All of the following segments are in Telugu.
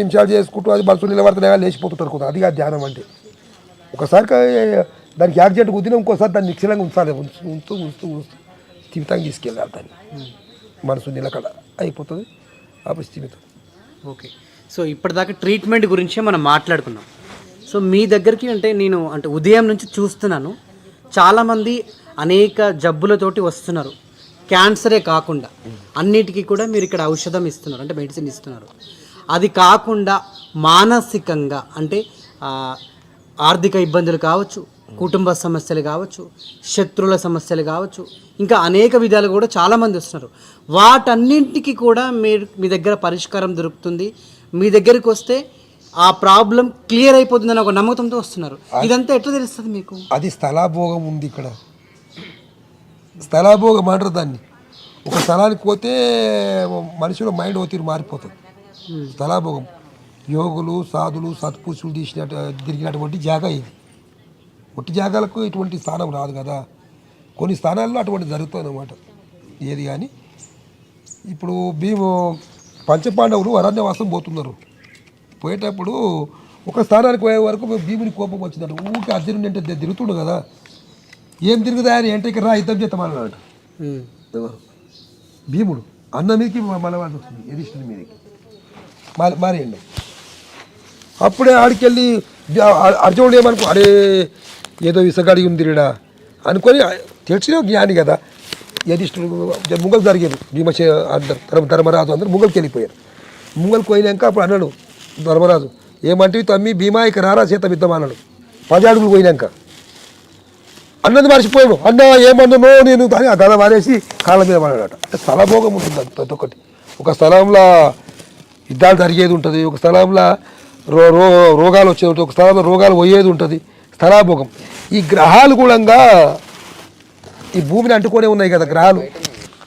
నిమిషాలు చేసుకుంటూ అది మనసు నిలబడుతున్నాయా లేచిపోతుంటారు కొంత అది కాదు ధ్యానం అంటే. ఒకసారి దానికి యాక్సిడెంట్ కుదిరిన ఇంకోసారి దాన్ని నిక్షలంగా ఉంచాలి. ఉంచు ఉంచు ఉంచు ఉంచు స్థిమితంగా తీసుకెళ్ళాలి దాన్ని. మనసు నిలకడ అయిపోతుంది. అప్పుడు స్థిమితం. ఓకే. సో ఇప్పటిదాకా ట్రీట్మెంట్ గురించే మనం మాట్లాడుకున్నాం. సో మీ దగ్గరికి అంటే నేను అంటే ఉదయం నుంచి చూస్తున్నాను. చాలామంది అనేక జబ్బులతోటి వస్తున్నారు. క్యాన్సరే కాకుండా అన్నిటికీ కూడా మీరు ఇక్కడ ఔషధం ఇస్తున్నారు. అంటే మెడిసిన్ ఇస్తున్నారు. అది కాకుండా మానసికంగా అంటే ఆర్థిక ఇబ్బందులు కావచ్చు కుటుంబ సమస్యలు కావచ్చు శత్రువుల సమస్యలు కావచ్చు ఇంకా అనేక విధాలు కూడా చాలామంది వస్తున్నారు. వాటన్నింటికి కూడా మీరు మీ దగ్గర పరిష్కారం దొరుకుతుంది. మీ దగ్గరికి వస్తే ఆ ప్రాబ్లం క్లియర్ అయిపోతుందని ఒక నమ్మకంతో వస్తున్నారు. ఇదంతా ఎట్లా తెలుస్తుంది మీకు? అది స్థలాభోగం ఉంది ఇక్కడ. స్థలాభోగం అంటారు దాన్ని. ఒక స్థలానికి పోతే మనుషుల మైండ్ ఒత్తిడి మారిపోతుంది. స్థలాభోగం యోగులు సాధులు సత్పురుషులు తీసినట్టు తిరిగినటువంటి జాగా ఇది. ఒట్టి జాగాలకు ఇటువంటి స్థానం రాదు కదా. కొన్ని స్థానాల్లో అటువంటి జరుగుతుంది అన్నమాట ఏది కానీ. ఇప్పుడు భీము పంచపాండవులు అరణ్యవాసం పోతున్నారు. పోయేటప్పుడు ఒక స్థానానికి పోయే వరకు భీముని కోపం వచ్చిందట. ఊరికి అర్జునుడి అంటే తిరుగుతుండు కదా. ఏం తిరుగుదా అని అంటే ఇక్కడ రా యుద్ధం. ఎవరు భీముడు. అన్న మీదకి మలవాల్సి వస్తుంది. ఎదిష్టుని మీదకి. మారేయండి. అప్పుడే ఆడికెళ్ళి అర్జునుడు ఏమనుకో అరే ఏదో విసగాడి ఉందిరిడా అనుకొని తెలిసిన జ్ఞాని కదా. యధిష్ఠుడు ముంగల్ జరిగారు భీమచే అందరు ధర్మ ధర్మరాజు అందరు ముంగల్కి వెళ్ళిపోయారు. ముంగల్కి పోయినాక అప్పుడు అన్నాడు ధర్మరాజు ఏమంటే తమ్మి భీమాయికి రారా చేత విద్దాం అన్నాడు. పది అడుగులు పోయినాక. అన్నది మర్చిపోయాడు అన్న ఏమన్నానో నేను అని ఆ గద మారేసి కాళ్ళ మీద పడాడట స్థలభోగం ఉంటుంది అది ప్రతి ఒక్కటి ఒక స్థలంలో యుద్ధాలు జరిగేది ఉంటుంది. ఒక స్థలంలో రో రో రోగాలు వచ్చేది ఉంటుంది. ఒక స్థలంలో రోగాలు పోయేది ఉంటుంది. స్థలాభోగం. ఈ గ్రహాలు కూడా ఈ భూమిని అంటుకొనే ఉన్నాయి కదా గ్రహాలు.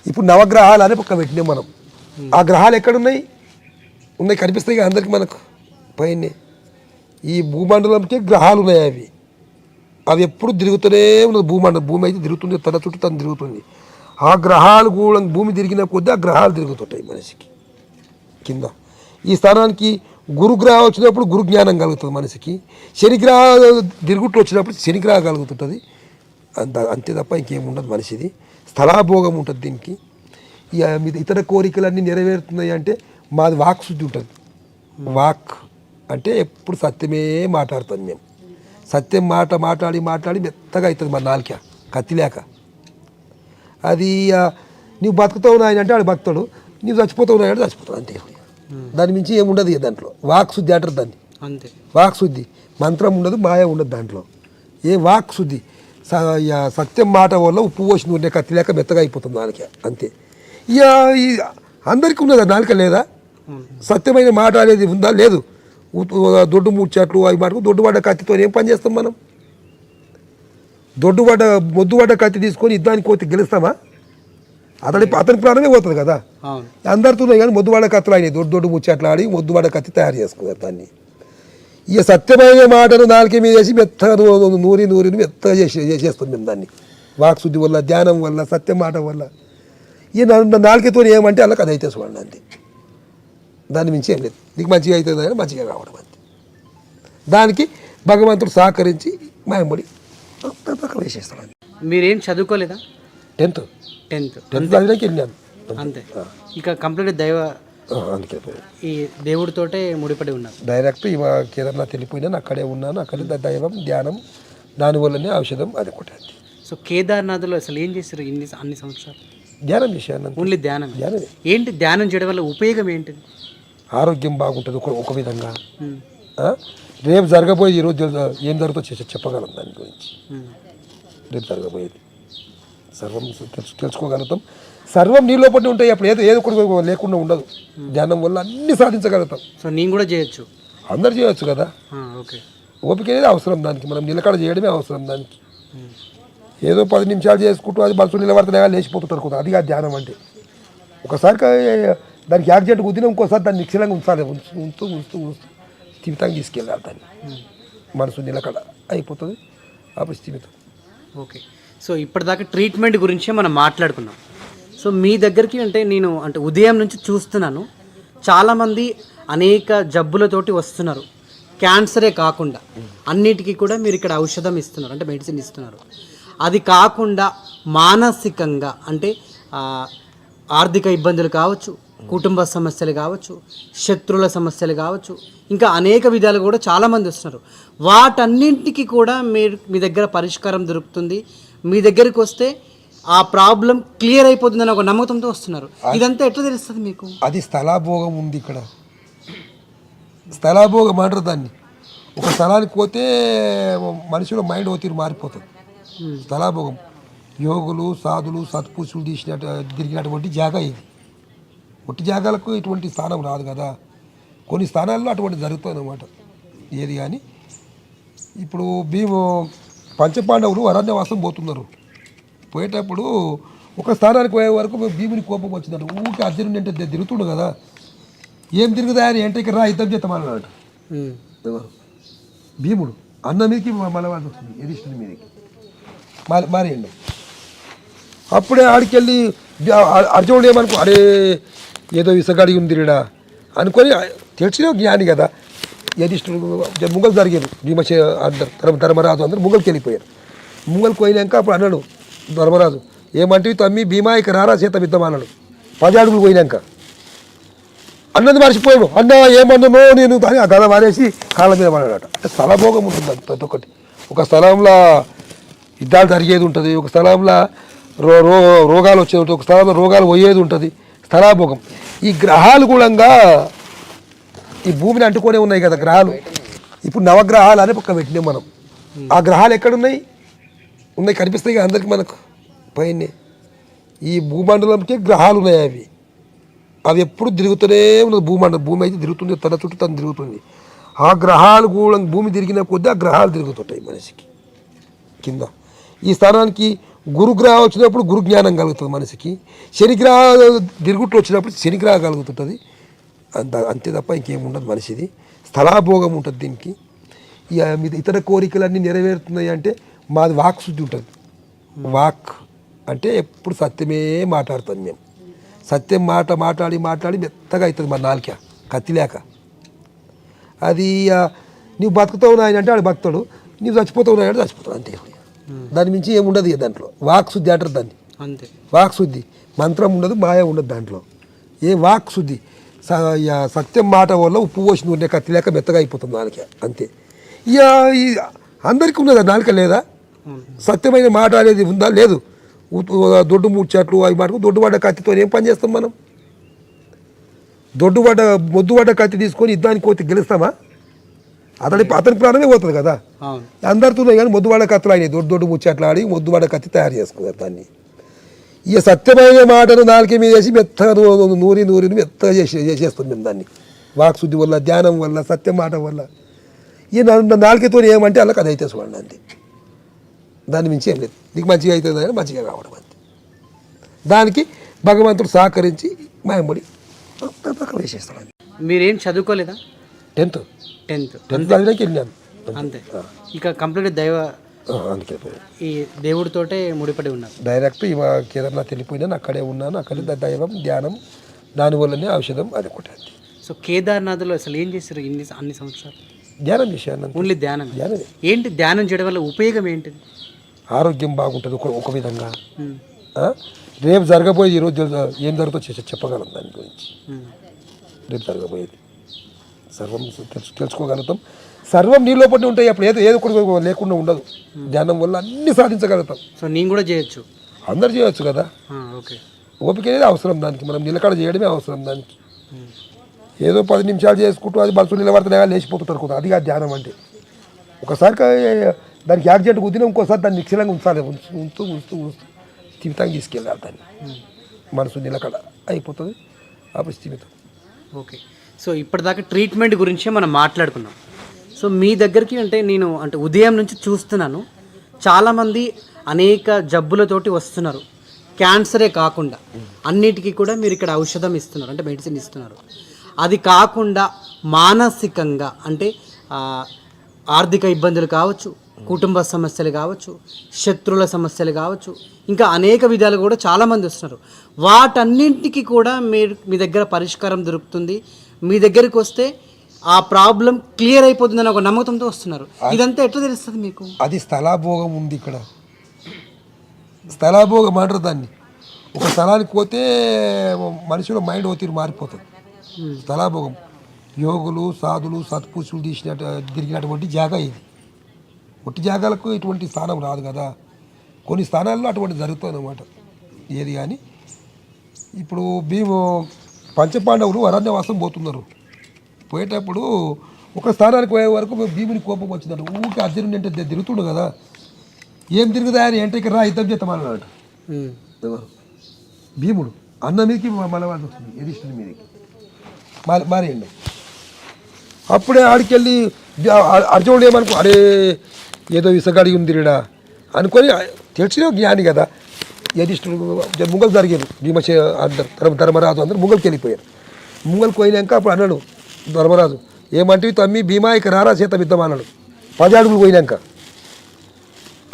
ఇప్పుడు నవగ్రహాలు అని పక్క పెట్టినాం మనం. ఆ గ్రహాలు ఎక్కడున్నాయి? ఉన్నాయి కనిపిస్తాయి కదా అందరికి మనకు. పైన. ఈ భూమండలంకే గ్రహాలు ఉన్నాయి అవి. అవి ఎప్పుడు తిరుగుతూనే ఉన్నది భూమండలం. భూమి అయితే తిరుగుతుంది తన చుట్టూ తను తిరుగుతుంది. ఆ గ్రహాలు కూడా భూమి తిరిగిన కొద్దీ ఆ గ్రహాలు తిరుగుతుంటాయి మనిషికి. కింద. ఈ స్థానానికి గురుగ్రహం వచ్చినప్పుడు గురు జ్ఞానం కలుగుతుంది మనిషికి. శనిగ్రహ దిరుగుట్లు వచ్చినప్పుడు శనిగ్రహం కలుగుతుంటుంది. అంత అంతే తప్ప ఇంకేముండదు మనిషిది. స్థలాభోగం ఉంటుంది దీనికి. ఇక ఇతర కోరికలన్నీ నెరవేరుతున్నాయి అంటే మాది వాక్ శుద్ధి ఉంటుంది. వాక్ అంటే ఎప్పుడు సత్యమే మాట్లాడతాం మేము. సత్యం మాట మాట్లాడి మాట్లాడి మెత్తగా అవుతుంది మా నాలుక. కత్తి లేక. అది నువ్వు బతుకుతావు నాయన అంటే వాడు బతుకుతాడు. నువ్వు చచ్చిపోతావు నాయన అంటే చచ్చిపోతాడు. అంతే. దాని మించి ఏముండదు ఇక దాంట్లో. వాక్ శుద్ధి అంటారు దాన్ని. అంతే. వాక్ శుద్ధి. మంత్రం ఉండదు మాయ ఉండదు దాంట్లో. ఏ వాక్ శుద్ధి? సత్యం మాట వల్ల ఉప్పు పోసి నూనె కత్తి లేక మెత్తగా అయిపోతుంది నాలుక అంతే. ఇక ఈ అందరికీ ఉన్నదా నాలుక లేదా? సత్యమైన మాట అనేది ఉందా? లేదు. దొడ్డు ముచ్చట్లు అవి మాటకు దొడ్డు పడ్డ కత్తితో ఏం పని చేస్తాం మనం? దొడ్డు పడ్డ మొద్దు పడ్డ కత్తి తీసుకొని యుద్ధానికి పోతే గెలుస్తామా? అతని అతని ప్రాణమే పోతుంది కదా. అవును. అందరితో కానీ మొద్దువాడ కత్తులు అయినాయి దొడ్డు దొడ్డు ముచ్చట్లు ఆడి మొద్దువాడ కత్తి తయారు చేసుకున్నారు దాన్ని. ఇక సత్యమైన మాటను నాలుక మీద వేసి మెత్తగా నూరి నూరి మెత్తగా చేసి చేసేస్తుంది మేము దాన్ని. వాక్శుద్ధి వల్ల ధ్యానం వల్ల సత్యం మాట వల్ల. నా- నాలుకతో ఏమంటే అలా అది అయితే చూడండి అంతే. దాని మించి ఏం లేదు. నీకు మంచిగా అవుతుంది అని మంచిగా కావడం అంతే. దానికి భగవంతుడు సహకరించి మాయబడి పక్కన వేసేస్తాడు మీరేం చదువుకోలేదా? టెన్త్. టెన్త్. టెన్త్ చదివాకి వెళ్ళాను అంతే. ఇక కంప్లీట్ దైవ అందుకే. ఈ దేవుడితోటే ముడిపడి ఉన్నారు డైరెక్ట్ ఇవ కేదార్నాథ్ వెళ్ళిపోయినాను అక్కడే ఉన్నాను. అక్కడే దైవం ధ్యానం దానివల్లనే ఔషధం అది ఒకటి సో కేదార్నాథ్లో అసలు ఏం చేస్తారు ఇన్ని అన్ని సంవత్సరాలు? ధ్యానం చేశాను. ఓన్లీ ధ్యానం ధ్యానమే. ఏంటి ధ్యానం చేయడం వల్ల ఉపయోగం ఏంటిది? ఆరోగ్యం బాగుంటుంది ఒక ఒక విధంగా. ఆ? రేపు జరగబోయేది ఈరోజు? ఏం జరుగుతుందో చెప్పగలం దాని గురించి. ఉమ్. రేపు జరగబోయేది. సర్వం తెలుసు తెలుసుకోగలుగుతాం. సర్వం నీ లోపలనే ఉంటాయి అప్పుడు ఏదో ఏదో కూడా లేకుండా ఉండదు. ధ్యానం వల్ల అన్ని సాధించగలుగుతాం. సో నేను కూడా చేయొచ్చు? అందరు చేయొచ్చు కదా? ఓకే. ఓపిక అనేది అవసరం దానికి. మనం నిలకడ చేయడమే అవసరం దానికి. ఏదో పది నిమిషాలు చేసుకుంటూ అది మనసు నిలబడుతున్నాయా లేచిపోతుంటారు కొంత అది కాదు ధ్యానం అంటే. ఒకసారి దానికి యాక్సిడెంట్ కుదిరిన ఇంకోసారి దాన్ని నిక్షలంగా ఉంచాలి. ఉంచు ఉంచు ఉంచు ఉంచు. స్థిమితంగా తీసుకెళ్ళాలి దాన్ని. మనసు నిలకడ అయిపోతుంది. అప్పుడు స్థిమితం ఓకే. సో ఇప్పటిదాకా ట్రీట్మెంట్ గురించే మనం మాట్లాడుకున్నాం. సో మీ దగ్గరికి అంటే నేను అంటే ఉదయం నుంచి చూస్తున్నాను. చాలామంది అనేక జబ్బులతోటి వస్తున్నారు. క్యాన్సరే కాకుండా అన్నిటికీ కూడా మీరు ఇక్కడ ఔషధం ఇస్తున్నారు అంటే మెడిసిన్ ఇస్తున్నారు. అది కాకుండా మానసికంగా అంటే ఆర్థిక ఇబ్బందులు కావచ్చు కుటుంబ సమస్యలు కావచ్చు శత్రువుల సమస్యలు కావచ్చు ఇంకా అనేక విధాలు కూడా చాలామంది వస్తున్నారు. వాటన్నింటికి కూడా మీరు మీ దగ్గర పరిష్కారం దొరుకుతుంది. మీ దగ్గరికి వస్తే ఆ ప్రాబ్లం క్లియర్ అయిపోతుందని ఒక నమ్మకంతో వస్తున్నారు. ఇదంతా ఎట్లా తెలుస్తుంది మీకు? అది స్థలాభోగం ఉంది ఇక్కడ. స్థలాభోగం అంటారు దాన్ని. ఒక స్థలానికి పోతే మనుషుల మైండ్ ఒత్తిడి మారిపోతుంది. స్థలాభోగం. యోగులు సాధులు సత్పురుషులు తీసినట్టు తిరిగినటువంటి జాగా ఇది. ఒట్టి జాగాలకు ఇటువంటి స్థానం రాదు కదా. కొన్ని స్థానాల్లో అటువంటి జరుగుతుంది అనమాట ఏది కానీ. ఇప్పుడు భీము పంచపాండవులు అరణ్యవాసం పోతున్నారు. పోయేటప్పుడు ఒక స్థానానికి పోయే వరకు భీముని కోపం వచ్చిందంట. ఊరికి అర్జునుడి అంటే తిరుగుతుండు కదా. ఏం తిరుగుదా అని ఇక్కడ రా యుద్ధం. ఎవరు భీముడు అన్న మీదకి మలవాల్సి వచ్చింది ఎదిష్టుని మీదకి. మారి మారేయండు. అప్పుడే ఆడికెళ్ళి అర్జునుడు ఏమనుకో అరే ఏదో ఇసగాడి ఉందిరిడా అనుకొని తెలిసిన జ్ఞాని కదా యధిష్ఠుడు జ- ముంగలు జరిగారు భీమశే అందరు ధర్మ ధర్మరాజు అందరు ముంగల్కి వెళ్ళిపోయారు. ముంగల్కి పోయినాక అప్పుడు అన్నాడు ధర్మరాజు ఏమంటే తమ్మి భీమా ఇక రారా సీత యుద్ధం అన్నాడు పది అడుగులు పోయినాక. అన్నది మర్చిపోయాడు. అన్న ఏమన్నానో నేను దాని ఆ గద మారేసి కాళ్ళ మీద పడాడట అంటే స్థలభోగం ఉంటుంది ప్రతి ఒక్కటి ఒక స్థలంలో యుద్ధాలు జరిగేది ఉంటుంది. ఒక స్థలంలో రో రో రోగాలు వచ్చేది ఉంటుంది. ఒక స్థలంలో రోగాలు పోయేది ఉంటుంది. స్థలాభోగం. ఈ గ్రహాలు కూడా ఈ భూమిని అంటుకొనే ఉన్నాయి కదా గ్రహాలు. ఇప్పుడు నవగ్రహాలు అనే పక్క పెట్టినాం మనం. ఆ గ్రహాలు ఎక్కడున్నాయి? ఉన్నాయి కనిపిస్తాయి కదా అందరికి మనకు. పైన. ఈ భూమండలంకి గ్రహాలు ఉన్నాయి అవి. అవి ఎప్పుడు తిరుగుతూనే ఉన్నది భూమండలం. భూమి అయితే తిరుగుతుంది తన చుట్టూ తను తిరుగుతుంది. ఆ గ్రహాలు కూడా భూమి తిరిగిన కొద్దీ ఆ గ్రహాలు తిరుగుతుంటాయి మనిషికి. కింద. ఈ స్థానానికి గురుగ్రహం వచ్చినప్పుడు గురు జ్ఞానం కలుగుతుంది మనిషికి. శనిగ్రహ తిరుగుట్లు వచ్చినప్పుడు శనిగ్రహం కలుగుతుంటుంది. అంత తప్ప ఇంకేం ఉండదు మనిషిది. స్థలాభోగం ఉంటుంది దీనికి. ఇక మీద ఇతర కోరికలన్నీ నెరవేరుతున్నాయి అంటే మాది వాక్ శుద్ధి ఉంటుంది. వాక్ అంటే ఎప్పుడు సత్యమే మాట్లాడతాం మేము. సత్యం మాట మాట్లాడి మాట్లాడి మెత్తగా అవుతుంది మా నాలుక కత్తి లేక. అది నువ్వు బతుకుతావు నాయన అంటే ఆడు బతుకుతాడు. నువ్వు చచ్చిపోతావు నాయన చచ్చిపోతాడు అంతే. దాని మించి ఏమి ఉండదు ఇక దాంట్లో. వాక్ శుద్ధి అంటారు దాన్ని. అంతే. వాక్ శుద్ధి. మంత్రం ఉండదు మాయ ఉండదు దాంట్లో. ఏ వాక్ శుద్ధి? సత్యం మాట వల్ల ఉప్పు పోసిన ఉండే కత్తి లేక మెత్తగా అయిపోతుంది నాలుక అంతే. ఇక ఈ అందరికీ ఉన్నదా నాలుక లేదా? సత్యమైన మాట అనేది ఉందా? లేదు. దొడ్డు ముచ్చట్లు అవి మాటకు దొడ్డు పడ్డ కత్తితో ఏం పని చేస్తాం మనం? దొడ్డు పడ్డ మొద్దు పడ్డ కత్తి తీసుకొని యుద్ధానికి పోతే గెలుస్తామా? అతని అతని ప్రాణమే పోతుంది కదా. అందరితో కానీ మొద్దువాడ కత్తులు అయినాయి. దొడ్డు దొడ్డు ముచ్చట్లు ఆడి మొద్దువాడ కత్తి తయారు చేసుకున్నారు దాన్ని. ఇక సత్యమైన మాటను నాలుక మీద వేసి మెత్తగా నూ- నూరి నూరి మెత్తగా చేసి చేసేస్తుంది మేము దాన్ని. వాక్శుద్ధి వల్ల ధ్యానం వల్ల సత్య మాట వల్ల. ఈ నా- నాలుకతో ఏమంటే అలా అది అయితే చూడండి అంతే. దాని మించి ఏం లేదు. నీకు మంచిగా అవుతుంది అని మంచిగా కావడం అంతే. దానికి భగవంతుడు సహకరించి మాయబడి పక్కన వేసేస్తాడు అంతే. మీరేం చదువుకోలేదా? టెన్త్. టెన్త్. టెన్త్ వెళ్ళాను అంతే. ఇక కంప్లీట్ దైవ అందుకే. ఈ దేవుడితోటే ముడిపడి ఉన్నారు. డైరెక్ట్ ఇవా కేదార్నాథ్ వెళ్ళిపోయినాను అక్కడే ఉన్నాను అక్కడే దైవం ధ్యానం దానివల్లనే ఔషధం అది ఒకటి సో కేదార్నాథ్లో అసలు ఏం చేశారు ఇన్ని అన్ని సంవత్సరాలు? ధ్యానం చేశాను ఓన్లీ ధ్యానం ధ్యానమే? ఏంటి ధ్యానం చేయడం వల్ల ఉపయోగం ఏంటిది? ఆరోగ్యం బాగుంటుంది ఒక ఒక విధంగా? రేపు జరగబోయేది ఈరోజు ఏం జరుగుతుందో చెప్ప- చెప్పగలం దాని గురించి. రేపు జరగబోయేది. సర్వం తెలుసు తెలుసుకోగలుగుతాం. సర్వం నీ లోపల ఉంటాయి అప్పుడు. ఏదో ఏదో ఒకటి లేకుండా ఉండదు. ధ్యానం వల్ల అన్ని సాధించగలుగుతాం. సో నేను కూడా చేయొచ్చు? అందరు చేయొచ్చు కదా? ఓకే. ఓపిక అనేది అవసరం దానికి మనం నిలకడ చేయడమే అవసరం దానికి. ఏదో పది నిమిషాలు చేసుకుంటూ అది బస్సు నిలబడితే లేచిపోతుంటారు కదా అది కాదు ధ్యానం అంటే. ఒకసారి దానికి యాక్సిడెంట్ కుదిరిన ఇంకోసారి దాన్ని నిక్షలంగా ఉంచాలి. ఉంచు ఉంచు ఉంచు ఉంచు. స్థిమితంగా తీసుకెళ్ళాలి దాన్ని. మనసు నిలకడ అయిపోతుంది. అప్పుడు స్థిమితం ఓకే. సో ఇప్పటిదాకా ట్రీట్మెంట్ గురించే మనం మాట్లాడుకున్నాం. సో మీ దగ్గరికి అంటే నేను అంటే ఉదయం నుంచి చూస్తున్నాను. చాలామంది అనేక జబ్బులతోటి వస్తున్నారు. క్యాన్సరే కాకుండా అన్నిటికీ కూడా మీరు ఇక్కడ ఔషధం ఇస్తున్నారు అంటే మెడిసిన్ ఇస్తున్నారు. అది కాకుండా మానసికంగా అంటే ఆర్థిక ఇబ్బందులు కావచ్చు కుటుంబ సమస్యలు కావచ్చు శత్రువుల సమస్యలు కావచ్చు ఇంకా అనేక విధాలు కూడా చాలామంది వస్తున్నారు. వాటన్నింటికి కూడా మీరు మీ దగ్గర పరిష్కారం దొరుకుతుంది. మీ దగ్గరికి వస్తే ఆ ప్రాబ్లం క్లియర్ అయిపోతుందని ఒక నమ్మకంతో వస్తున్నారు. ఇదంతా ఎట్లా తెలుస్తుంది మీకు? అది స్థలాభోగం ఉంది ఇక్కడ. స్థలాభోగం అంటారు దాన్ని. ఒక స్థలానికి పోతే మనుషుల మైండ్ ఒత్తిడి మారిపోతుంది. స్థలాభోగం. యోగులు సాధులు సత్పురుషులు తీసినట్టు తిరిగినటువంటి జాగా ఇది. ఒట్టి జాగాలకు ఇటువంటి స్థానం రాదు కదా. కొన్ని స్థానాల్లో అటువంటి జరుగుతుంది అనమాట ఏది కానీ. ఇప్పుడు భీము పంచపాండవులు అరణ్యవాసం పోతున్నారు. పోయేటప్పుడు ఒక స్థానానికి పోయే వరకు భీముని కోపం వచ్చిందంట. ఊరికి అర్జునుడి అంటే తిరుగుతుండు కదా. ఏం తిరుగుదా అని ఇక్కడ రా యుద్ధం. ఎవరు భీముడు అన్న మీదకి మలవాల్సి వస్తుంది యుధిష్ఠుని మీదకి. మారి మారేయండి. అప్పుడే ఆడికెళ్ళి అర్జునుడు ఏమనుకో అరే ఏదో ఇసగాడి ఉందిరిడా అనుకొని తెలిసిన జ్ఞాని కదా. యధిష్ఠుడు ముంగలు జరిగారు భీమచే అందరు ధర్మ ధర్మరాజు అందరు ముంగల్కి వెళ్ళిపోయారు ముంగల్కి పోయినాక అప్పుడు అన్నాడు ధర్మరాజు. ఏమంటే తమ్మి భీమా ఇక రారా చేత ఇద్దాం అన్నాడు పది అడుగులు పోయినాక.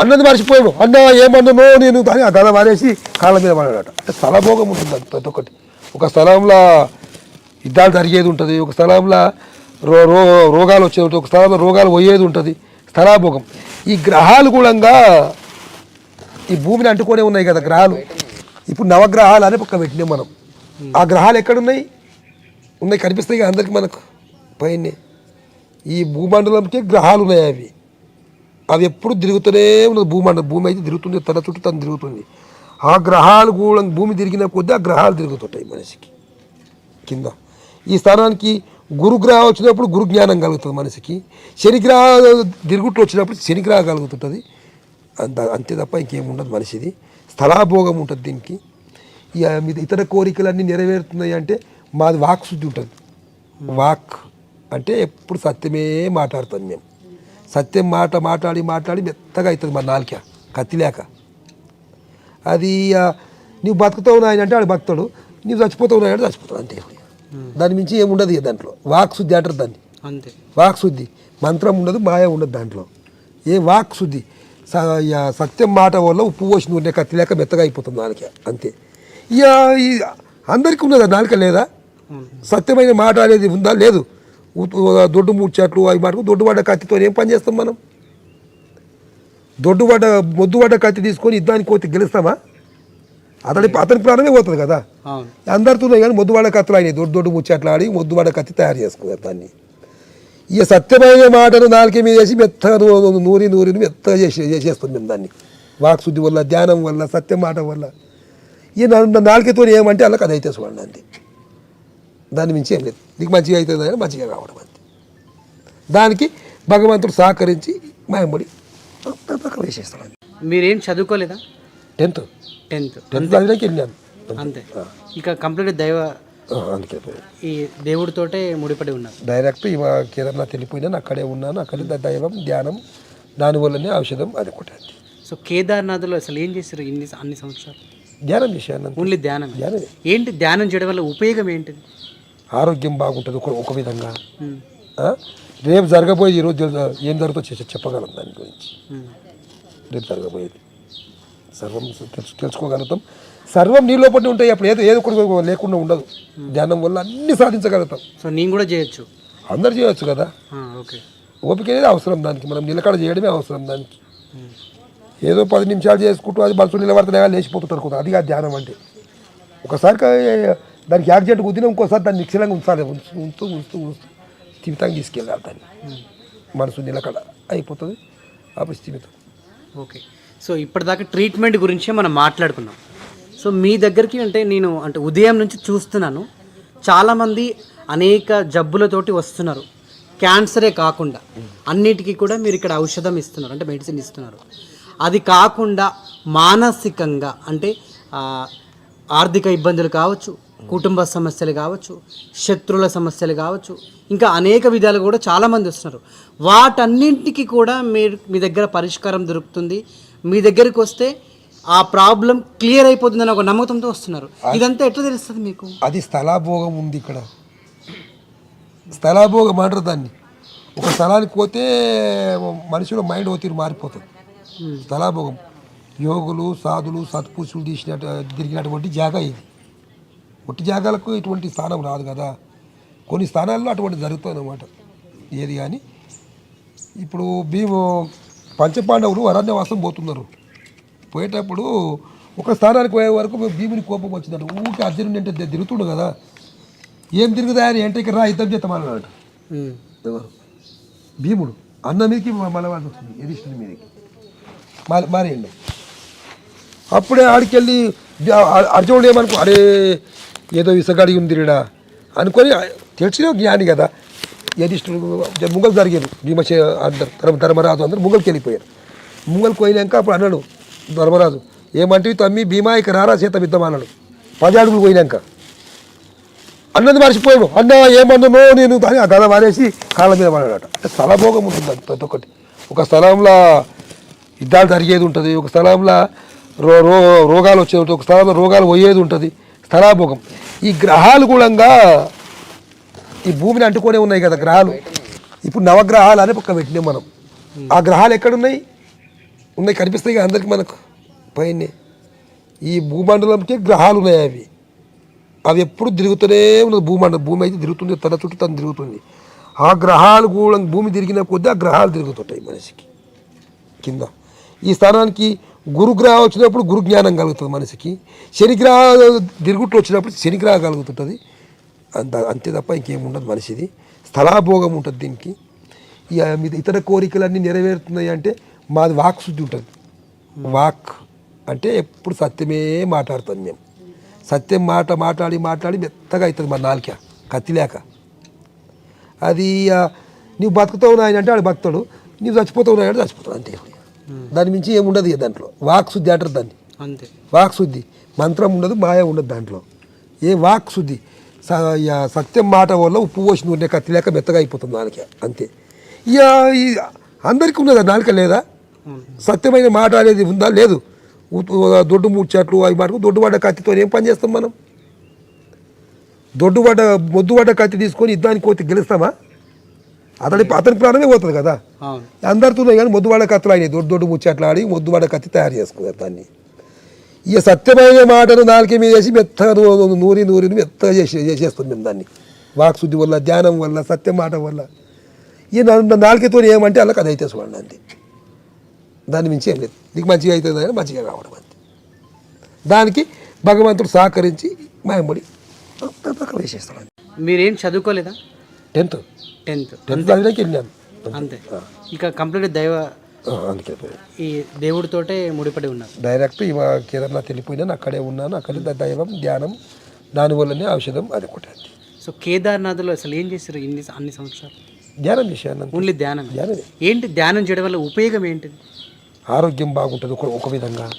అన్నది మర్చిపోయాడు. అన్న ఏమన్నానో నేను అని ఆ గద మారేసి కాళ్ళ మీద పడాడట అంటే స్థలభోగం ఉంటుంది అది ప్రతి ఒక్కటి ఒక స్థలంలో యుద్ధాలు జరిగేది ఉంటుంది. ఒక స్థలంలో రో రో రోగాలు వచ్చేది. ఉంటుంది ఒక స్థలంలో రోగాలు పోయేది ఉంటుంది. స్థలాభోగం. ఈ గ్రహాలు కూడా ఈ భూమిని అంటుకొనే ఉన్నాయి కదా గ్రహాలు. ఇప్పుడు నవగ్రహాలు అని పక్క పెట్టినాం మనం. ఆ గ్రహాలు ఎక్కడున్నాయి? ఉన్నాయి కనిపిస్తాయి కదా అందరికి మనకు. పైన ఈ భూమండలంకే గ్రహాలు ఉన్నాయి అవి. అవి ఎప్పుడు తిరుగుతూనే ఉన్నది భూమండలం. భూమి అయితే తిరుగుతుంది తన చుట్టూ తను తిరుగుతుంది. ఆ గ్రహాలు కూడా భూమి తిరిగిన కొద్దీ ఆ గ్రహాలు తిరుగుతుంటాయి మనిషికి. కింద. ఈ స్థానానికి గురుగ్రహం వచ్చినప్పుడు గురు జ్ఞానం కలుగుతుంది మనిషికి. శనిగ్రహ తిరుగుట్లు వచ్చినప్పుడు శనిగ్రహం కలుగుతుంటుంది. అంత అంతే తప్ప ఇంకేముండదు మనిషిది. స్థలాభోగం ఉంటుంది దీనికి. ఇక మీద ఇతర కోరికలన్నీ నెరవేరుతున్నాయి అంటే మాది వాక్ శుద్ధి ఉంటుంది. వాక్ అంటే ఎప్పుడు సత్యమే మాట్లాడుతాం మేము. సత్యం మాట మాట్లాడి మాట్లాడి మెత్తగా అవుతుంది మన నాలుక కత్తి లేక. అది నువ్వు బతుకుతావు నాయన అంటే వాడు బతుకుతాడు నువ్వు చచ్చిపోతావు నాయన అంటే చచ్చిపోతావు అంతే. దాని మించి ఏముండదు దాంట్లో. వాక్ శుద్ధి అంటారు దాన్ని. అంతే. వాక్ శుద్ధి. మంత్రం ఉండదు మాయ ఉండదు దాంట్లో. ఏ వాక్ శుద్ధి? సత్యం మాట వల్ల ఉప్పు పోసిన ఉండే కత్తి లేక మెత్తగా అయిపోతుంది నాలుక. అంతే. ఇక ఈ అందరికీ ఉన్నదా నాలుక లేదా. సత్యమైన మాట అనేది ఉందా? లేదు. దొడ్డు ముచ్చట్లు అవి మాటకు దొడ్డు పడ్డ కత్తితో ఏం పని చేస్తాం మనం? దొడ్డు పడ్డ మొద్దు పడ్డ కత్తి తీసుకొని యుద్ధానికి పోతే గెలుస్తామా? అతని అతని ప్రాణమే పోతుంది కదా. అవును. అందరితో కానీ మొద్దువాడ కత్తులు అయినాయి. దొడ్డు దొడ్డు ముచ్చట్లు ఆడి మొద్దువాడ కత్తి తయారు చేసుకున్నారు దాన్ని. ఇక సత్యమైన మాటను నాలుకే మీద వేసి మెత్తగా నూ- నూరి నూరి మెత్తగా చేసి చేసేస్తుంది మేము దాన్ని. వాక్శుద్ధి వల్ల ధ్యానం వల్ల సత్యం మాట వల్ల. ఈ నాలుకతో ఏమంటే అలా అది అయితే చూడండి అంతే. దాని మించి ఏం లేదు. నీకు మంచిగా అవుతుంది అని మంచిగా కావడం అంతే. దానికి భగవంతుడు సహకరించి మాయముడి పక్కన వేసేస్తాడు మీరేం చదువుకోలేదా? టెన్త్. టెన్త్. టెన్త్ వెళ్ళాను అంతే. ఇక కంప్లీట్ దైవ అందుకే. ఈ దేవుడితోటే ముడిపడి ఉన్నారు. డైరెక్ట్ ఇవ కేదార్నాథ్ వెళ్ళిపోయినాను అక్కడే ఉన్నాను. అక్కడే దైవం ధ్యానం దానివల్లనే ఔషధం అది ఒకటి సో కేదార్నాథ్లో అసలు ఏం చేశారు ఇన్ని అన్ని సంవత్సరాలు? ధ్యానం చేశాను. ఓన్లీ ధ్యానం ధ్యానమే. ఏంటి ధ్యానం చేయడం వల్ల ఉపయోగం ఏంటిది ఆరోగ్యం బాగుంటుంది ఒక ఒక విధంగా? రేపు జరగబోయే ఈరోజు ఏం జరుగుతుందో చేసి చెప్పగలం దాని గురించి. రేపు జరగబోయేది. సర్వం తెలుసు తెలుసుకోగలుగుతాం. సర్వం నీ లోపలనే ఉంటాయి. అప్పుడు ఏదో ఏదో ఒకటి లేకుండా ఉండదు. ధ్యానం వల్ల అన్ని సాధించగలుగుతాం. సో నేను కూడా చేయొచ్చు? అందరు చేయవచ్చు కదా? ఓకే. ఓపిక అనేది అవసరం దానికి. మనం నిలకడ చేయడమే అవసరం దానికి. ఏదో పది నిమిషాలు చేసుకుంటూ అది బస్సు నిలబడుతున్నా లేచిపోతుంటారు కొంత అది కాదు ధ్యానం అంటే. ఒకసారి దానికి యాక్సిడెంట్ కుదిరిన ఇంకోసారి దాన్ని నిక్షలంగా ఉంచాలి. ఉంచు ఉంచు ఉంచు ఉంచు. స్థిమితంగా తీసుకెళ్ళాలి దాన్ని. మనసు నిలకడ అయిపోతుంది. అప్పుడు స్థిమితం ఓకే. సో ఇప్పటిదాకా ట్రీట్మెంట్ గురించే మనం మాట్లాడుకున్నాం. సో మీ దగ్గరికి అంటే నేను అంటే ఉదయం నుంచి చూస్తున్నాను. చాలామంది అనేక జబ్బులతోటి వస్తున్నారు. క్యాన్సరే కాకుండా అన్నిటికీ కూడా మీరు ఇక్కడ ఔషధం ఇస్తున్నారు అంటే మెడిసిన్ ఇస్తున్నారు. అది కాకుండా మానసికంగా అంటే ఆర్థిక ఇబ్బందులు కావచ్చు కుటుంబ సమస్యలు కావచ్చు శత్రువుల సమస్యలు కావచ్చు ఇంకా అనేక విధాలు కూడా చాలామంది వస్తున్నారు. వాటన్నింటికి కూడా మీరు మీ దగ్గర పరిష్కారం దొరుకుతుంది. మీ దగ్గరికి వస్తే ఆ ప్రాబ్లం క్లియర్ అయిపోతుందని ఒక నమ్మకంతో వస్తున్నారు. ఇదంతా ఎట్లా తెలుస్తుంది మీకు? అది స్థలాభోగం ఉంది ఇక్కడ. స్థలాభోగం అంటారు దాన్ని. ఒక స్థలానికి పోతే మనుషుల మైండ్ ఒత్తిడి మారిపోతుంది. స్థలాభోగం. యోగులు సాధులు సత్పురుషులు తీసినట్టు తిరిగినటువంటి జాగా ఇది. ఒట్టి జాగాలకు ఇటువంటి స్థానం రాదు కదా. కొన్ని స్థానాల్లో అటువంటి జరుగుతుంది అనమాట ఏది కానీ ఇప్పుడు భీము పంచపాండవులు అరణ్యవాసం పోతున్నారు. పోయేటప్పుడు ఒక స్థానానికి పోయే వరకు భీముని కోపం వచ్చిందంట. ఊరికి అర్జునుడి అంటే తిరుగుతుండు కదా. ఏం తిరుగుదా అని అంటే ఇక్కడ రా యుద్ధం. ఎవరు భీముడు అన్న మీదకి మలవాల్సి వస్తుంది ఎదిష్టుని మీదకి. మారి మారేయండి. అప్పుడే ఆడికెళ్ళి అర్జునుడు ఏమనుకో అరే ఏదో విసగాడి ఉంది అనుకొని తెలిసిన జ్ఞాని కదా. యధిష్ఠుడు ముంగల్ జరిగారు భీమచే అందరు ధర్మరాజు అందరు ముంగల్కి వెళ్ళిపోయారు. ముంగల్కి పోయినాక అప్పుడు అన్నాడు ధర్మరాజు ఏమంటే తమ్మి భీమా ఇక రారా చేత విద్దాం అన్నాడు. పది అడుగులు పోయినాక. అన్నది మర్చిపోయాము అన్న ఏమన్నానో నేను దాన్ని ఆ గద మానేసి కాళ్ళ మీద పడాడట అంటే స్థలభోగం ఉంటుంది ప్రతి ఒక్కటి ఒక స్థలంలో యుద్ధాలు జరిగేది ఉంటుంది. ఒక స్థలంలో రో రో రోగాలు వచ్చేది ఒక స్థలంలో రోగాలు పోయేది ఉంటుంది. స్థలాభోగం. ఈ గ్రహాలు కూడా ఈ భూమిని అంటుకొనే ఉన్నాయి కదా గ్రహాలు. ఇప్పుడు నవగ్రహాలు అని పక్క పెట్టినాం మనం. ఆ గ్రహాలు ఎక్కడున్నాయి? ఉన్నాయి కనిపిస్తాయి కదా అందరికి మనకు. పైన. ఈ భూమండలంకే గ్రహాలు ఉన్నాయి అవి. అవి ఎప్పుడు తిరుగుతూనే ఉన్నది భూమండలం. భూమి అయితే తిరుగుతుంది తన చుట్టూ తను తిరుగుతుంది. ఆ గ్రహాలు కూడా భూమి తిరిగిన కొద్దీ ఆ గ్రహాలు తిరుగుతుంటాయి మనిషికి. కింద. ఈ స్థానానికి గురుగ్రహం వచ్చినప్పుడు గురు జ్ఞానం కలుగుతుంది మనిషికి. శనిగ్రహ దిరుగుట్లు వచ్చినప్పుడు శనిగ్రహం కలుగుతుంటుంది. అంత అంతే తప్ప ఇంకేం ఉండదు మనిషిది. స్థలాభోగం ఉంటుంది దీనికి. ఇక మీద ఇతర కోరికలన్నీ నెరవేరుతున్నాయి అంటే మాది వాక్ శుద్ధి ఉంటుంది. వాక్ అంటే ఎప్పుడు సత్యమే మాట్లాడతాం మేము. సత్యం మాట మాట్లాడి మాట్లాడి మెత్తగా అవుతుంది మా నాలుక. కత్తి లేక. అది నువ్వు నీవు బతుకుతావు నాయన అంటే వాడు బతుకుతాడు. నీవు చచ్చిపోతావు నాయన చచ్చిపోతాడు. అంతే. దాని మించి ఏముండదు ఇక దాంట్లో. వాక్ శుద్ధి అంటారు దాన్ని. అంతే. వాక్ శుద్ధి. మంత్రం ఉండదు మాయ ఉండదు దాంట్లో. ఏ వాక్ శుద్ధి? సత్యం మాట వల్ల ఉప్పు పోసిన ఉండే కత్తి లేక మెత్తగా అయిపోతుంది నాలుక అంతే. ఇక ఈ అందరికీ ఉన్నదా? నాలుక లేదా? సత్యమైన మాట అనేది ఉందా? లేదు. దొడ్డు ముచ్చట్లు అవి మటుకు దొడ్డు పడ్డ కత్తితో ఏం పని చేస్తాం మనం? దొడ్డు పడ్డ మొద్దు పడ్డ కత్తి తీసుకొని యుద్ధానికి పోతే గెలుస్తామా? అతని అతని ప్రాణమే పోతుంది కదా. అవును. అందరితో కానీ మొద్దువాడ కత్తులు అయినాయి. దొడ్డు దొడ్డు ముచ్చట్లు ఆడి మొద్దువాడ కత్తి తయారు చేసుకున్నారు దాన్ని ఇక సత్యమైన మాటను నాలుక మీద వేసి మెత్తగా నూరి నూరి మెత్తగా చేసి చేసేస్తుంది మేము దాన్ని. వాక్శుద్ధి వల్ల ధ్యానం వల్ల సత్య మాట వల్ల. నా- నాలుకతో ఏమంటే అలా అది అయితే చూడండి అంతే. దాని మించి ఏం లేదు. నీకు మంచిగా అవుతుంది అని మంచిగా కావడం అంతే. దానికి భగవంతుడు సహకరించి మాయబడి వేసేస్తాడు మీరేం చదువుకోలేదా? టెన్త్. టెన్త్. టెన్త్ చదివాకి వెళ్ళాను అంతే. ఇక కంప్లీట్ దైవ అందుకే. ఈ దేవుడితోటే ముడిపడి ఉన్నారు. డైరెక్ట్ ఇవ కేదార్నాథ్ వెళ్ళిపోయినాను అక్కడే ఉన్నాను అక్కడే దైవం ధ్యానం దానివల్లనే ఔషధం అది ఒకటి సో కేదార్నాథ్లో అసలు ఏం చేశారు ఇన్ని అన్ని సంవత్సరాలు? ధ్యానం చేశాను. ఓన్లీ ధ్యానం ధ్యానమే. ఏంటి ధ్యానం చేయడం వల్ల ఉపయోగం ఏంటిది? ఆరోగ్యం బాగుంటుంది ఒక ఒక విధంగా.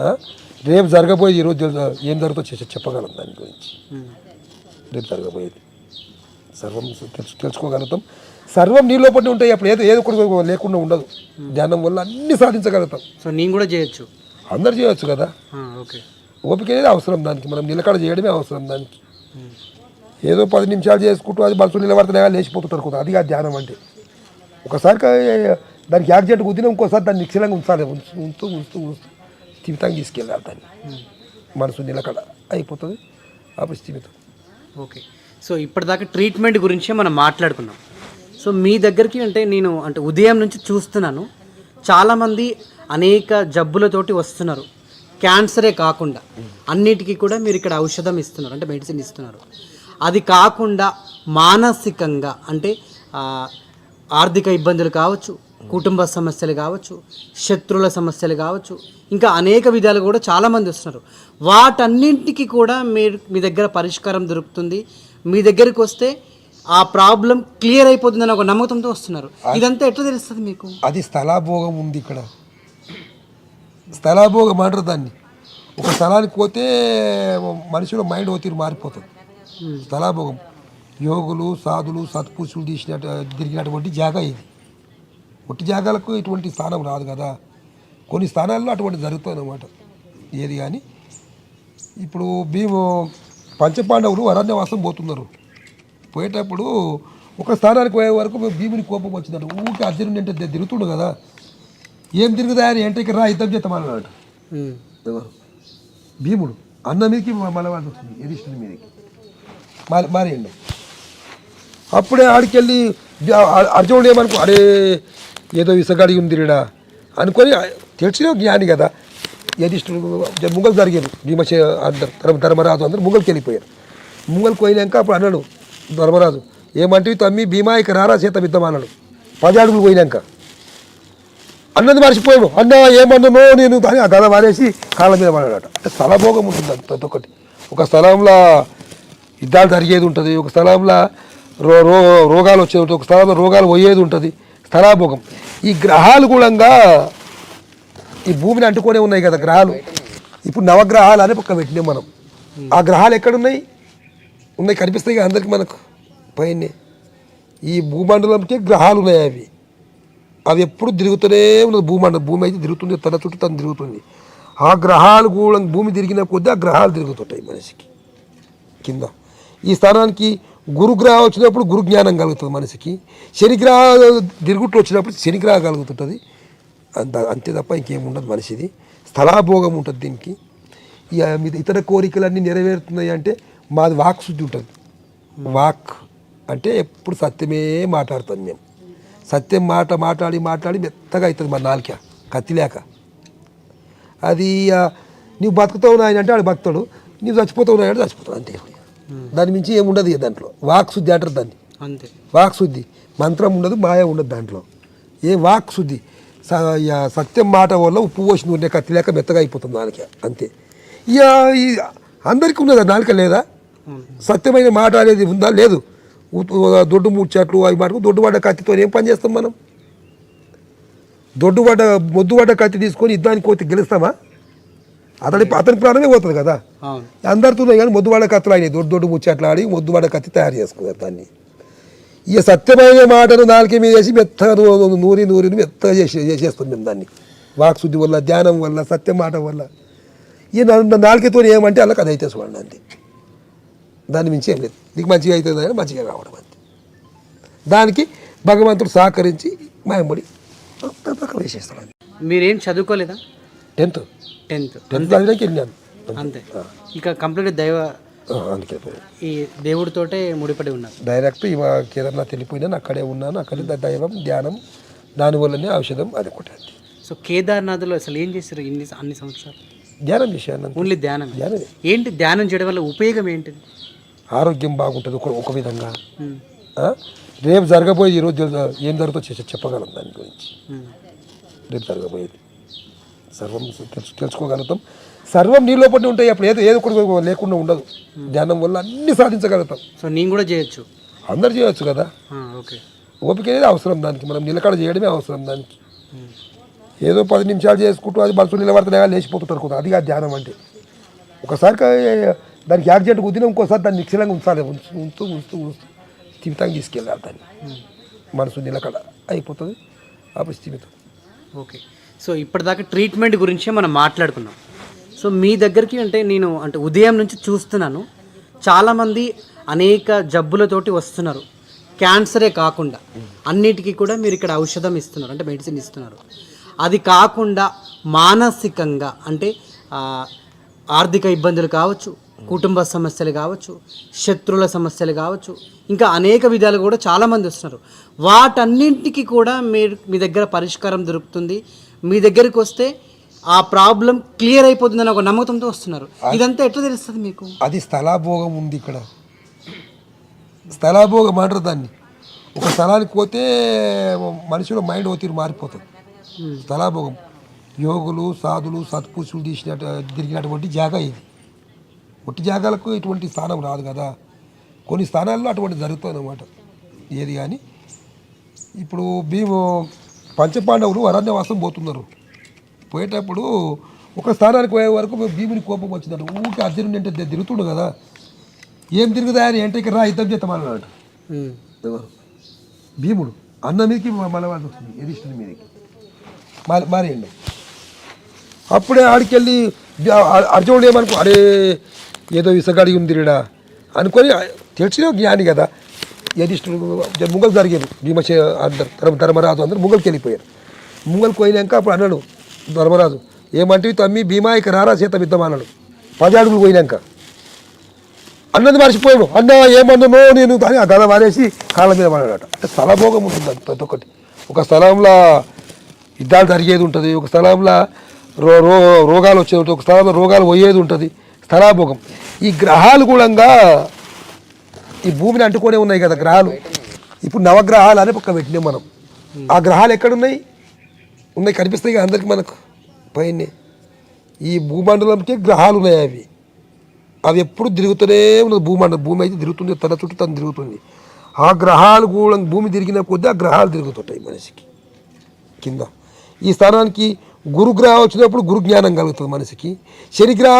ఆ? రేపు జరగబోయేది ఈరోజు? ఏం జరుగుతుందో చెప్పగలం దాని గురించి. ఉమ్. రేపు జరగబోయేది. సర్వం తెలుసు తెలుసుకోగలుగుతాం. సర్వం నీ లోపలనే ఉంటాయి. అప్పుడు ఏదో ఏదో కూడా లేకుండా ఉండదు. ధ్యానం వల్ల అన్ని సాధించగలుగుతాం. సో నేను కూడా చేయొచ్చు. అందరు చేయొచ్చు కదా? ఓకే. ఓపిక అనేది అవసరం దానికి. మనం నిలకడ చేయడమే అవసరం దానికి. ఏదో పది నిమిషాలు చేసుకుంటూ అది బస్సు నిలబడుతున్నా లేచిపోతుంటారు కొంత అది కాదు ధ్యానం అంటే. ఒకసారి దానికి యాక్సిడెంట్ కుదిరిన ఇంకోసారి దాన్ని నిశ్చలంగా ఉంచాలి. ఉంచు ఉంచు ఉంచు ఉంచు. స్థిమితంగా తీసుకెళ్ళాలి దాన్ని. మనసు నిలకడ అయిపోతుంది. అప్పుడు స్థిమితం ఓకే. సో ఇప్పటిదాకా ట్రీట్మెంట్ గురించే మనం మాట్లాడుకున్నాం. సో మీ దగ్గరికి అంటే నేను అంటే ఉదయం నుంచి చూస్తున్నాను. చాలామంది అనేక జబ్బులతోటి వస్తున్నారు. క్యాన్సరే కాకుండా అన్నిటికీ కూడా మీరు ఇక్కడ ఔషధం ఇస్తున్నారు అంటే మెడిసిన్ ఇస్తున్నారు. అది కాకుండా మానసికంగా అంటే ఆర్థిక ఇబ్బందులు కావచ్చు కుటుంబ సమస్యలు కావచ్చు శత్రువుల సమస్యలు కావచ్చు ఇంకా అనేక విధాలు కూడా చాలామంది వస్తున్నారు. వాటన్నింటికి కూడా మీరు మీ దగ్గర పరిష్కారం దొరుకుతుంది. మీ దగ్గరికి వస్తే ఆ ప్రాబ్లం క్లియర్ అయిపోతుందని ఒక నమ్మకంతో వస్తున్నారు. ఇదంతా ఎట్లా తెలుస్తుంది మీకు? అది స్థలాభోగం ఉంది ఇక్కడ. స్థలాభోగం అంటారు దాన్ని. ఒక స్థలానికి పోతే మనుషుల మైండ్ ఒత్తిడి మారిపోతుంది. స్థలాభోగం. యోగులు సాధులు సత్పురుషులు తీసినట్టు తిరిగినటువంటి జాగా ఇది. ఒట్టి జాగాలకు ఇటువంటి స్థానం రాదు కదా. కొన్ని స్థానాల్లో అటువంటి జరుగుతుంది అన్నమాట ఏది కానీ. ఇప్పుడు భీము పంచపాండవులు అరణ్యవాసం పోతున్నారు. పోయేటప్పుడు ఒక స్థానానికి పోయే వరకు భీముని కోపం వచ్చిందంట. ఊరికి అర్జునుడి అంటే తిరుగుతుండు కదా. ఏం తిరుగుదా అని అంటే ఇక్కడ రా యుద్ధం చేద్దాం అన్నాడు ఉమ్. ఎవరు భీముడు అన్న మీదకి మలవాల్సి వస్తుంది యధిష్ఠుని మీదకి. మారి మారేయండి. అప్పుడే ఆడికెళ్ళి అర్జునుడు ఏమనుకో అరే ఏదో ఇసగాడి ఉందిరిడా అనుకొని తెలిసిన జ్ఞాని కదా. యధిష్ఠుడు ముంగలు జరిగారు భీమశే అందరు ధర్మ ధర్మరాజు అందరు ముంగల్కి వెళ్ళిపోయారు ముంగల్కి పోయినాక అప్పుడు అన్నాడు ధర్మరాజు ఏమంటే తమ్మి భీమా ఇక రారా సీత యుద్ధం అన్నాడు పది అడుగులు పోయినాక. అన్నది మర్చిపోయాడు. అన్న ఏమన్నానో నేను దాని ఆ గద మారేసి కాళ్ళ మీద పడాడట అంటే స్థలభోగం ఉంటుంది ప్రతి ఒక్కటి ఒక స్థలంలో యుద్ధాలు జరిగేది ఉంటుంది. ఒక స్థలంలో రో రో రోగాలు వచ్చేది ఉంటుంది. ఒక స్థలంలో రోగాలు పోయేది ఉంటుంది. స్థలాభోగం. ఈ గ్రహాలు కూడా ఈ భూమిని అంటుకొనే ఉన్నాయి కదా గ్రహాలు. ఇప్పుడు నవగ్రహాలు అని పక్క పెట్టినాం మనం. ఆ గ్రహాలు ఎక్కడున్నాయి? ఉన్నాయి కనిపిస్తాయి కదా అందరికి మనకు. పైన. ఈ భూమండలంకి గ్రహాలు ఉన్నాయి అవి. అవి ఎప్పుడు తిరుగుతూనే ఉన్నది భూమండలం. భూమి అయితే తిరుగుతుంది తన చుట్టూ తను తిరుగుతుంది. ఆ గ్రహాలు కూడా భూమి తిరిగిన కొద్దీ ఆ గ్రహాలు తిరుగుతుంటాయి మనిషికి. కింద. ఈ స్థానానికి గురుగ్రహం వచ్చినప్పుడు గురు జ్ఞానం కలుగుతుంది మనిషికి. శనిగ్రహ తిరుగుట్లు వచ్చినప్పుడు శనిగ్రహం కలుగుతుంటుంది. అంత అంతే తప్ప ఇంకేం ఉండదు మనిషిది. స్థలాభోగం ఉంటుంది దీనికి. ఇక మీద ఇతర కోరికలన్నీ నెరవేరుతున్నాయి అంటే మాది వాక్ శుద్ధి ఉంటుంది. వాక్ అంటే ఎప్పుడు సత్యమే మాట్లాడుతాం మేము. సత్యం మాట మాట్లాడి మాట్లాడి మెత్తగా అవుతుంది మా నాలుక కత్తి లేక. అది ఆ, నీవు బతుకుతావు నాయన అంటే ఆడు బతుకుతాడు. నీవు చచ్చిపోతావు నాయన అంటే చచ్చిపోతావు అంతే. దాని మించి ఏమి ఉండదు ఇక దాంట్లో. వాక్ శుద్ధి అంటారు దాన్ని. అంతే. వాక్ శుద్ధి. మంత్రం ఉండదు మాయ ఉండదు దాంట్లో. ఏ వాక్ శుద్ధి? సత్యం మాట వల్ల ఉప్పు పోసి నూనె కత్తి లేక మెత్తగా అయిపోతుంది నాలుక అంతే. ఇక ఈ అందరికీ ఉన్నదా నాలుక లేదా? సత్యమైన మాట అనేది ఉందా? లేదు. దొడ్డు ముచ్చట్లు అవి మాటకు దొడ్డు పడ్డ కత్తితో ఏం పని చేస్తాం మనం? దొడ్డు పడ్డ మొద్దు పడ్డ కత్తి తీసుకొని యుద్ధానికి పోతే గెలుస్తామా? అతని అతని ప్రాణమే పోతుంది కదా. అందరితో కానీ మొద్దువాడ కత్తులు అయినాయి. దొడ్డు దొడ్డు ముచ్చట్లు ఆడి మొద్దువాడ కత్తి తయారు చేసుకున్నారు దాన్ని. ఇక సత్యమైన మాటను నాలుక మీద వేసి మెత్తగా నూ- నూరి నూరి మెత్తగా చేసి చేసేస్తుంది మేము దాన్ని. వాక్శుద్ధి వల్ల ధ్యానం వల్ల సత్య మాట వల్ల. ఈ నా- నాలుకతో ఏమంటే అలా అది అయితే చూడండి అంతే. దాని మించి ఏం లేదు. నీకు మంచిగా అవుతుంది అని మంచిగా కావడం అంతే. దానికి భగవంతుడు సహకరించి మాయబడి అంతే మీరేం చదువుకోలేదా? టెన్త్. టెన్త్. టెన్త్ వెళ్ళాను. అంతే. ఇక కంప్లీట్ దైవ అందుకే. ఈ దేవుడితోటే ముడిపడి ఉన్నారు. డైరెక్ట్ ఇవ కేదార్నాథ్ వెళ్ళిపోయినాను అక్కడే ఉన్నాను అక్కడే దైవం ధ్యానం దానివల్లనే ఔషధం అది ఒకటి సో కేదార్నాథ్లో అసలు ఏం చేశారు ఇన్ని అన్ని సంవత్సరాలు? ధ్యానం చేశాను ఓన్లీ ధ్యానం ధ్యానమే? ఏంటి ధ్యానం చేయడం వల్ల ఉపయోగం ఏంటిది? ఆరోగ్యం బాగుంటుంది ఒక ఒక విధంగా? రేపు జరగబోయేది ఈరోజు ఏం జరుగుతుందో చేసి చెప్పగలం దాని గురించి. రేపు జరగబోయేది. సర్వం తెలుసు తెలుసుకోగలుగుతాం. సర్వం నీ లోపల ఉంటాయి. అప్పుడు ఏదో ఏదో ఒకటి లేకుండా ఉండదు. ధ్యానం వల్ల అన్ని సాధించగలుగుతాం. సో నేను కూడా చేయొచ్చు? అందరు చేయొచ్చు కదా. ఓకే. ఓపిక అనేది అవసరం దానికి. మనం నిలకడ చేయడమే అవసరం దానికి. ఏదో పది నిమిషాలు చేసుకుంటూ అది మనసు నిలబడతలే లేచిపోతుంటారు కదా అది కాదు ధ్యానం అంటే. ఒకసారి దానికి యాక్సిడెంట్ కుదిరిన ఇంకోసారి దాన్ని నిక్షలంగా ఉంచాలి. ఉంచు ఉంచు ఉంచు ఉంచు. స్థిమితంగా తీసుకెళ్ళాలి దాన్ని. మనసు నిలకడ అయిపోతుంది. అప్పుడు స్థిమితం. ఓకే. సో ఇప్పటిదాకా ట్రీట్మెంట్ గురించే మనం మాట్లాడుకున్నాం. సో మీ దగ్గరికి అంటే నేను అంటే ఉదయం నుంచి చూస్తున్నాను. చాలామంది అనేక జబ్బులతోటి వస్తున్నారు. క్యాన్సరే కాకుండా అన్నిటికీ కూడా మీరు ఇక్కడ ఔషధం ఇస్తున్నారు అంటే మెడిసిన్ ఇస్తున్నారు. అది కాకుండా మానసికంగా అంటే ఆర్థిక ఇబ్బందులు కావచ్చు కుటుంబ సమస్యలు కావచ్చు శత్రువుల సమస్యలు కావచ్చు ఇంకా అనేక విధాలు కూడా చాలామంది వస్తున్నారు. వాటన్నింటికి కూడా మీరు మీ దగ్గర పరిష్కారం దొరుకుతుంది. మీ దగ్గరికి వస్తే ఆ ప్రాబ్లం క్లియర్ అయిపోతుందని ఒక నమ్మకంతో వస్తున్నారు. ఇదంతా ఎట్లా తెలుస్తుంది మీకు? అది స్థలాభోగం ఉంది ఇక్కడ. స్థలాభోగం అంటారు దాన్ని. ఒక స్థలానికి పోతే మనుషుల మైండ్ ఒత్తిడి మారిపోతుంది. స్థలాభోగం. యోగులు సాధులు సత్పురుషులు తీసినట్టు తిరిగినటువంటి జాగా ఇది. ఒట్టి జాగాలకు ఇటువంటి స్థానం రాదు కదా. కొన్ని స్థానాల్లో అటువంటి జరుగుతుంది అన్నమాట. ఏది కానీ. ఇప్పుడు భీము పంచపాండవులు అరణ్యవాసం పోతున్నారు. పోయేటప్పుడు ఒక స్థానానికి పోయే వరకు భీముని కోపం వచ్చిందంట. ఊరికి అర్జునుడి అంటే తిరుగుతుండు కదా. ఏం తిరుగుతాయని అని ఇక్కడ రా యుద్ధం. ఎవరు భీముడు అన్న మీదకి మలవాల్సి వస్తుంది ఎదిష్టుని మీదకి. మారి మారేయండి. అప్పుడే ఆడికెళ్ళి అ- అర్జునుడు ఏమనుకో అరే ఏదో ఇసగాడి ఉందిరిడా అనుకొని తెలిసిన జ్ఞాని కదా. యధిష్ఠుడు ముంగలు జరిగారు భీమశే అందరు ధర్మ ధర్మరాజు అందరు ముంగల్కి వెళ్ళిపోయారు. ముంగల్కి పోయినాక అప్పుడు అన్నాడు ధర్మరాజు. ఏమంటే తమ్మి భీమా ఇక రారా సీత యుద్ధం అన్నాడు పది అడుగులు పోయినాక. అన్నది మర్చిపోయాడు. అన్న ఏమన్నానో నేను అని ఆ గద వారేసి కాళ్ళ మీద పడాడట అంటే స్థలభోగం ఉంటుంది అది ప్రతి ఒక్కటి. ఒక స్థలంలో యుద్ధాలు జరిగేది ఉంటుంది. ఒక స్థలంలో రో రో రోగాలు వచ్చేది. ఉంటుంది ఒక స్థలంలో రోగాలు పోయేది ఉంటుంది. స్థలాభోగం. ఈ గ్రహాలు కూడా ఈ భూమిని అంటుకొనే ఉన్నాయి కదా గ్రహాలు. ఇప్పుడు నవగ్రహాలు అని పక్క పెట్టినాం మనం. ఆ గ్రహాలు ఎక్కడున్నాయి? ఉన్నాయి కనిపిస్తాయి కదా అందరికి మనకు. పైన ఈ భూమండలంకి గ్రహాలు ఉన్నాయి అవి. అవి ఎప్పుడు తిరుగుతూనే ఉన్నది భూమండలం. భూమి అయితే తిరుగుతుంది తన చుట్టూ తను తిరుగుతుంది. ఆ గ్రహాలు కూడా భూమి తిరిగిన కొద్దీ ఆ గ్రహాలు తిరుగుతుంటాయి మనిషికి. కింద. ఈ స్థానానికి గురుగ్రహం వచ్చినప్పుడు గురు జ్ఞానం కలుగుతుంది మనిషికి. శనిగ్రహ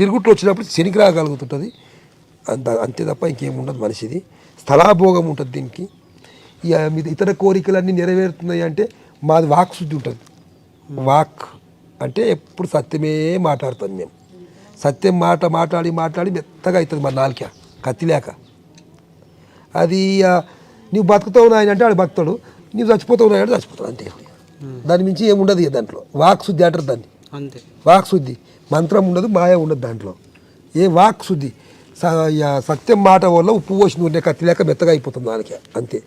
తిరుగుట్లు వచ్చినప్పుడు శనిగ్రహం కలుగుతుంటుంది. అంత అంతే తప్ప ఇంకేముండదు మనిషిది. స్థలాభోగం ఉంటుంది దీనికి. ఇక మీద ఇతర కోరికలన్నీ నెరవేరుతున్నాయి అంటే మాది వాక్ శుద్ధి ఉంటుంది. వాక్ అంటే ఎప్పుడు సత్యమే మాట్లాడతాం మేము. సత్యం మాట మాట్లాడి మాట్లాడి మెత్తగా అవుతుంది మన నాలుక కత్తి లేక. అది ఆ, నీవు బతుకుతావు నాయన అంటే వాడు బతుకుతాడు. నీవు చచ్చిపోతావు నాయన అంటే చచ్చిపోతాడు అంతే. దాని మించి ఏముండదు దాంట్లో. వాక్ శుద్ధి అంటారు దాన్ని. అంతే. వాక్ శుద్ధి. మంత్రం ఉండదు మాయ ఉండదు దాంట్లో. ఏ వాక్ శుద్ధి? సత్యం మాట వల్ల ఉప్పు పోసిన ఉండే కత్తి లేక మెత్తగా అయిపోతుంది నాలుక. అంతే.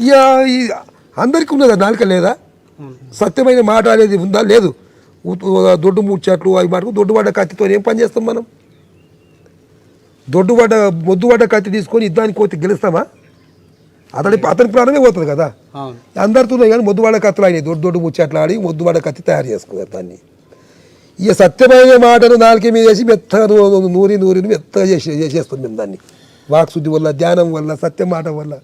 ఇక అందరికీ ఉన్నదా నాలుక లేదా. సత్యమైన మాట అనేది ఉందా? లేదు. దొడ్డు ముచ్చట్లు అవి మాటకు దొడ్డు పడ్డ కత్తితో ఏం పని చేస్తాం మనం? దొడ్డు పడ్డ మొద్దు పడ్డ కత్తి తీసుకొని యుద్ధానికి పోతే గెలుస్తామా? అతని అతని ప్రాణమే పోతుంది కదా. అందరితో కానీ మొద్దువాడ కత్తులు అయినాయి. దొడ్డు దొడ్డు ముచ్చట్లు ఆడి మొద్దువాడ కత్తి తయారు చేసుకున్నారు దాన్ని. ఇక సత్యమైన మాటను నాలుక మీద వేసి మెత్తగా నూ- నూరి నూరి మెత్తగా చేసి చేసేస్తుంది మేము దాన్ని. వాక్శుద్ధి వల్ల ధ్యానం వల్ల సత్య మాట వల్ల.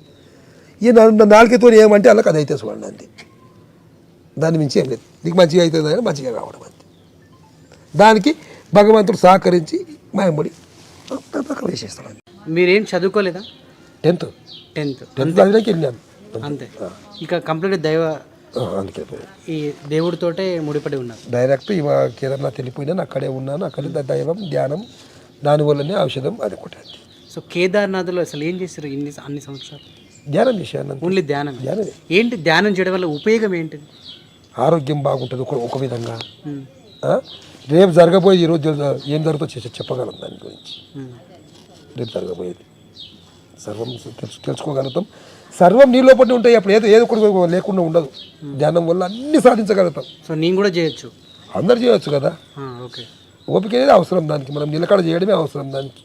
ఈ నాలుకతో ఏమంటే అలా అది అయితే చూడండి అంతే. దాని మించి ఏం లేదు. నీకు మంచిగా అవుతుంది అని మంచిగా కావడం అంతే. దానికి భగవంతుడు సహకరించి మాయముడి వేసేస్తాడు. మీరేం చదువుకోలేదా? టెన్త్. టెన్త్. టెన్త్ వెళ్ళాను అంతే. ఇక కంప్లీట్ దైవ అందుకే. ఈ దేవుడితోటే ముడిపడి ఉన్నారు. డైరెక్ట్ ఇవ కేదార్నాథ్ వెళ్ళిపోయినాను అక్కడే ఉన్నాను అక్కడే దైవం ధ్యానం దానివల్లనే ఔషధం అది ఒకటి సో కేదార్నాథ్లో అసలు ఏం చేశారు ఇన్ని అన్ని సంవత్సరాలు? ధ్యానం చేశాను. ఓన్లీ ధ్యానం ధ్యానమే. ఏంటి ధ్యానం చేయడం వల్ల ఉపయోగం ఏంటిది ఆరోగ్యం బాగుంటుంది ఒక ఒక విధంగా? రేపు జరగబోయే ఈరోజు ఏం జరుగుతుందో చేసి చెప్పగలం దాని గురించి. రేపు జరగబోయేది. సర్వం తెలుసు తెలుసుకోగలుగుతాం. సర్వం నీ లోపలనే ఉంటాయి. అప్పుడు ఏదో ఏదో ఒకటి లేకుండా ఉండదు. ధ్యానం వల్ల అన్ని సాధించగలుగుతాం. సో నేను కూడా చేయొచ్చు. అందరు చేయవచ్చు కదా? ఓకే. ఓపిక అనేది అవసరం దానికి. మనం నిలకడ చేయడమే అవసరం దానికి.